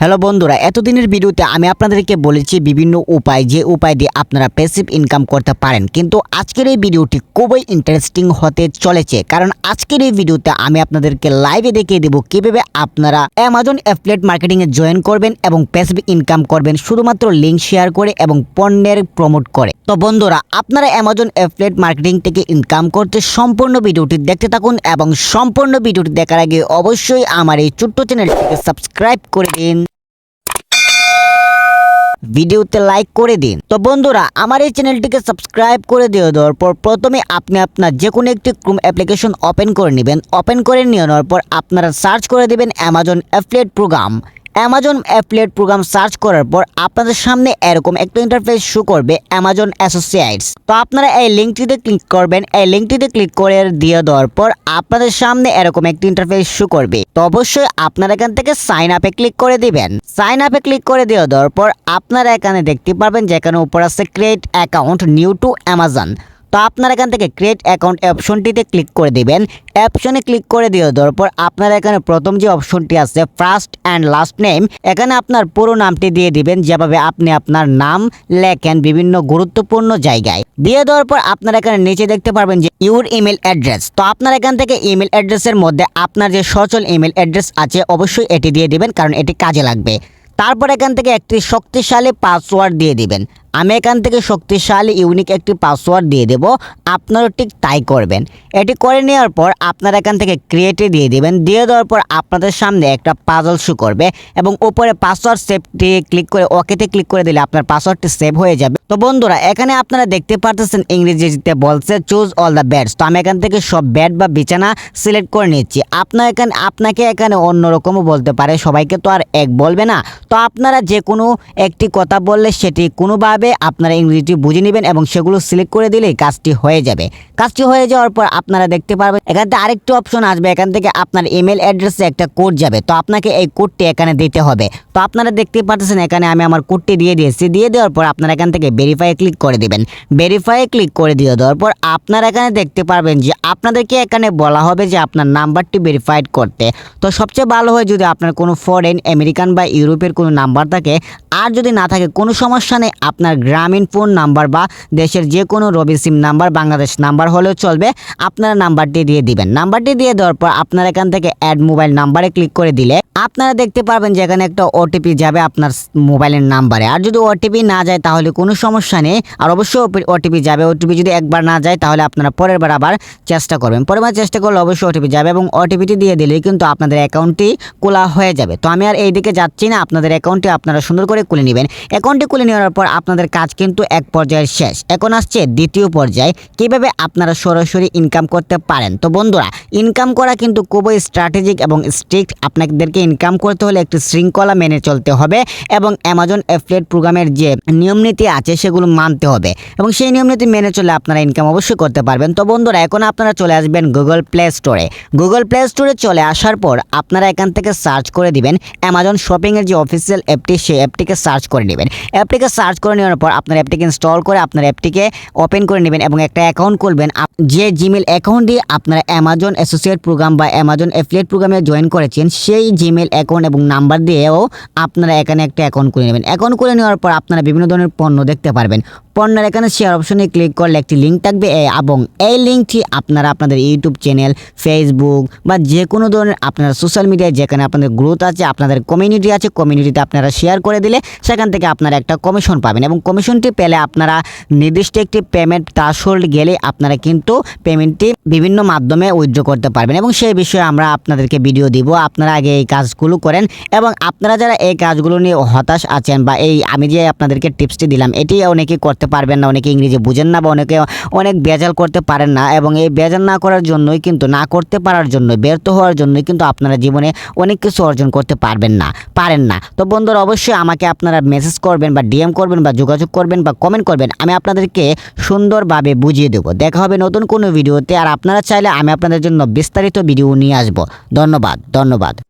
Hello বন্ধুরা, এতদিনের ভিডিওতে আমি আপনাদেরকে বলেছি বিভিন্ন উপায়, যে উপায় দিয়ে আপনারা প্যাসিভ ইনকাম করতে পারেন। কিন্তু আজকের এই ভিডিওটি খুবই ইন্টারেস্টিং হতে চলেছে। কারণ আজকের এই ভিডিওতে আমি আপনাদেরকে লাইভে দেখিয়ে দেবো কীভাবে আপনারা অ্যামাজন অ্যাফলেট মার্কেটিংয়ে জয়েন করবেন এবং প্যাসিভ ইনকাম করবেন, শুধুমাত্র লিঙ্ক শেয়ার করে এবং পণ্যের প্রমোট করে। তো বন্ধুরা, আপনারা অ্যামাজন অ্যাফলেট মার্কেটিং থেকে ইনকাম করতে সম্পূর্ণ ভিডিওটি দেখতে থাকুন এবং সম্পূর্ণ ভিডিওটি দেখার আগে অবশ্যই আমার এই ছোট্ট চ্যানেলটিকে সাবস্ক্রাইব করে দিন। ভিডিওতে লাইক করে দিন। তো বন্ধুরা, আমার এই চ্যানেলটিকে সাবস্ক্রাইব করে দিয়ে দেওয়ার পর প্রথমে আপনি আপনার যে কোনো একটি ক্রোম অ্যাপ্লিকেশন ওপেন করে নেবেন। ওপেন করে নেওয়ার পর আপনারা সার্চ করে দেবেন Amazon affiliate program Amazon affiliate program search করার পর আপনাদের সামনে এরকম একটা ইন্টারফেস শো করবে অ্যামাজন অ্যাসোসিয়েটস তো আপনারা এই লিঙ্কটিতে ক্লিক করবেন, এই লিঙ্কটিতে ক্লিক করে দিয়ে দেওয়ার পর আপনাদের সামনে এরকম একটি ইন্টারফেস শো করবে। তো অবশ্যই আপনারা এখান থেকে সাইন আপে ক্লিক করে দিবেন। সাইন আপে ক্লিক করে দিয়ে দেওয়ার পর আপনারা এখানে দেখতে পারবেন যে এখানে উপর আছে create account new to Amazon তো আপনারা এখান থেকে ক্রিয়েট অ্যাকাউন্ট অপশনটিতে ক্লিক করে দিবেন। অপশনে ক্লিক করে দিয়ে দেওয়ার পর আপনারা এখানে প্রথম যে অপশনটি আছে ফার্স্ট অ্যান্ড লাস্ট নেম এখানে আপনার পুরো নামটি দিয়ে দিবেন, যেভাবে আপনি আপনার নাম লেখেন বিভিন্ন গুরুত্বপূর্ণ জায়গায়। দিয়ে দেওয়ার পর আপনারা এখানে নিচে দেখতে পারবেন যে ইউর ইমেল অ্যাড্রেস তো আপনার এখান থেকে ইমেল অ্যাড্রেসের মধ্যে আপনার যে সচল ইমেল অ্যাড্রেস আছে, অবশ্যই এটি দিয়ে দিবেন, কারণ এটি কাজে লাগবে। তারপর এখান থেকে একটি শক্তিশালী পাসওয়ার্ড দিয়ে দিবেন। আমি এখান থেকে শক্তিশালী ইউনিক একটি পাসওয়ার্ড দিয়ে দেব। আপনারও ঠিক তাই করবেন। এটি করে নেওয়ার পর আপনারা এখান থেকে ক্রিয়েটে দিয়ে দেবেন। দিয়ে দেওয়ার পর আপনাদের সামনে একটা পাজল শু করবে এবং উপরে পাসওয়ার্ড সেভটি ক্লিক করে ওকেতে ক্লিক করে দিলে আপনার পাসওয়ার্ডটি সেভ হয়ে যাবে। তো বন্ধুরা, এখানে আপনারা দেখতে পারতেছেন ইংরেজিতে বলছে চুজ অল দ্য ব্যাডস তো আমি এখান থেকে সব ব্যাড বা বিছানা সিলেক্ট করে নিচ্ছি। আপনার এখানে, আপনাকে এখানে অন্যরকমও বলতে পারে। সবাইকে তো আর এক বলবে না। তো আপনারা যে কোনো একটি কথা বললে সেটি কোনোভাবে আপনারা ইংরেজিটি বুঝে নেবেন এবং সেগুলো সিলেক্ট করে দিলেই কাজটি হয়ে যাবে। কাজটি হয়ে যাওয়ার পর আপনারা দেখতে পারবেন, এখান থেকে আরেকটি অপশন আসবে, এখান থেকে আপনার ইমেল অ্যাড্রেসে একটা কোড যাবে। তো আপনাকে এই কোডটি এখানে দিতে হবে। তো আপনারা দেখতে পাচ্ছেন এখানে আমি আমার কোডটি দিয়ে দিয়েছি। দিয়ে দেওয়ার পর আপনারা এখান থেকে ভেরিফাই ক্লিক করে দিবেন। ভেরিফাই ক্লিক করে দিয়ে দেওয়ার পর আপনারা এখানে দেখতে পারবেন যে আপনাদেরকে এখানে বলা হবে যে আপনার নাম্বারটি ভেরিফাইড করতে। তো সবচেয়ে ভালো হয় যদি আপনার কোনো ফরেন আমেরিকান বা ইউরোপের কোনো নাম্বার থাকে, আর যদি না থাকে, কোনো সমস্যা নেই, আপনার গ্রামীণ ফোন নাম্বার বা দেশের যে কোনো Robi SIM number, Bangladesh number হলেও চলবে। আপনারা নাম্বারটি দিয়ে দিবেন। নাম্বারটি দিয়ে দেওয়ার পর আপনার এখান থেকে অ্যাড মোবাইল নাম্বারে ক্লিক করে দিলে আপনারা দেখতে পারবেন যে এখানে একটা ওটিপি যাবে আপনার মোবাইলের নাম্বারে। আর যদি ওটিপি না যায় তাহলে কোনো সমস্যা নেই। আর অবশ্যই ওটিপি যাবে। ওটিপি যদি একবার না যায় তাহলে আপনারা পরের বার আবার চেষ্টা করবেন। পরের বার চেষ্টা করলে অবশ্যই ওটিপি যাবে এবং ওটিপিটি দিয়ে দিলেই কিন্তু আপনাদের অ্যাকাউন্টটি খোলা হয়ে যাবে। তো আমি আর এই দিকে যাচ্ছি না। আপনাদের অ্যাকাউন্টটি আপনারা সুন্দর করে খুলে নেবেন। অ্যাকাউন্টটি খুলে নেওয়ার পর আপনাদের কাজ কিন্তু এক পর্যায়ের শেষ। এখন আসছে দ্বিতীয় পর্যায়ে। কীভাবে আপনারা সরাসরি ইনকাম করতে পারেন? তো বন্ধুরা ইনকাম করা কিন্তু খুবই স্ট্র্যাটেজিক এবং স্ট্রিক্ট আপনাদেরকে ইনকাম করতে হলে একটি শৃঙ্খলা মেনে চলতে হবে এবং অ্যামাজন অ্যাফলেট প্রোগ্রামের যে নিয়মনীতি আছে সেগুলো মানতে হবে। এবং সেই নিয়মনীতি মেনে চলে আপনারা ইনকাম অবশ্যই করতে পারবেন। তো বন্ধুরা, এখন আপনারা চলে আসবেন গুগল প্লে স্টোরে গুগল প্লে স্টোরে চলে আসার পর আপনারা এখান থেকে সার্চ করে দিবেন অ্যামাজন শপিংয়ের যে অফিসিয়াল অ্যাপটি সেই অ্যাপটিকে সার্চ করে নেবেন। অ্যাপটিকে সার্চ করে নেওয়ার পর আপনার অ্যাপটিকে ইনস্টল করে আপনার অ্যাপটিকে ওপেন করে নেবেন এবং একটা অ্যাকাউন্ট খুলবেন। যে জিমেল অ্যাকাউন্ট দিয়ে আপনারা অ্যামাজন অ্যাসোসিয়েট প্রোগ্রাম বা অ্যামাজন অ্যাফিলিয়েট প্রোগ্রামে জয়েন করেছেন, সেই জিমেল অ্যাকাউন্ট এবং নাম্বার দিয়েও আপনারা এখানে একটা অ্যাকাউন্ট করে নেবেন। অ্যাকাউন্ট করে নেওয়ার পর আপনারা বিভিন্ন ধরনের পণ্য দেখতে পারবেন। পণ্যের এখানে শেয়ার অপশনে ক্লিক করলে একটি লিঙ্ক থাকবে এবং এই লিঙ্কটি আপনারা আপনাদের ইউটিউব চ্যানেল ফেসবুক বা যে কোনো ধরনের আপনারা সোশ্যাল মিডিয়ায় যেখানে আপনাদের গ্রোথ আছে, আপনাদের কমিউনিটি আছে কমিউনিটিতে আপনারা শেয়ার করে দিলে সেখান থেকে আপনারা একটা কমিশন পাবেন এবং কমিশনটি পেলে আপনারা নির্দিষ্ট একটি পেমেন্ট থ্রাশহোল্ড গেলে আপনারা কিন্তু পেমেন্টটি বিভিন্ন মাধ্যমে উইথড্র করতে পারবেন এবং সেই বিষয়ে আমরা আপনাদেরকে ভিডিও দিব। আপনারা আগে এই কাজগুলো করেন এবং আপনারা যারা এই কাজগুলো নিয়ে হতাশ আছেন বা এই আমি যে আপনাদেরকে টিপসটি দিলাম, এটি অনেকে করতে পারবেন না, অনেকে ইংরেজি বুঝেন না বা অনেকে অনেক বেজাল করতে পারেন না এবং এই বেজাল না করার জন্যই কিন্তু, না করতে পারার জন্য ব্যর্থ হওয়ার জন্যই কিন্তু আপনারা জীবনে অনেক কিছু অর্জন করতে পারবেন না, পারেন না। তো বন্ধুরা, অবশ্যই আমাকে আপনারা মেসেজ করবেন বা ডিএম করবেন বা যোগাযোগ করবেন বা কমেন্ট করবেন, আমি আপনাদেরকে সুন্দরভাবে বুঝিয়ে দেবো। দেখা হবে নতুন কোনো ভিডিওতে আর আপনারা চাইলে আমি আপনাদের জন্য বিস্তারিত ভিডিও নিয়ে আসব। ধন্যবাদ ধন্যবাদ।